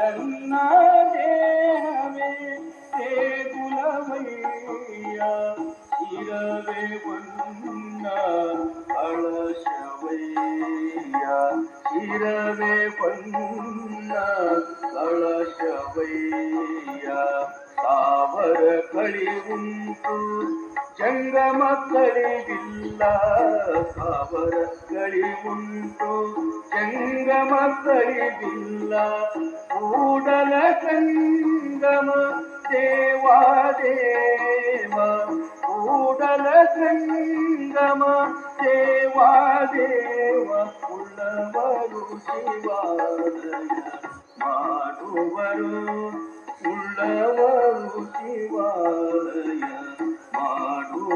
ಎನ್ನ ದೇಹವೇ ಇರವೇ ಬಣ್ಣ ಕಳಶವಯ್ಯ ಇರವೇ ಬಣ್ಣ ಕಳಶವಯ್ಯ. ತಾವರ ಕಳಿ ಉಂಟು ಜಂಗಮ ಕಳಿವಿಲ್ಲ ಸಾವರ ಕಳಿ ಉಂಟು ಜಂಗಮ ಮಕ್ಕಳಿದಿಲ್ಲ ಕೂಡಲ ಸಂಗಮ ದೇವಾದೇವ ಕೂಡಲ ಸಂಗಮ ದೇವಾದೇವ ಉಳ್ಳವರು ಶಿವಾಲಯ ಮಾಡುವರು.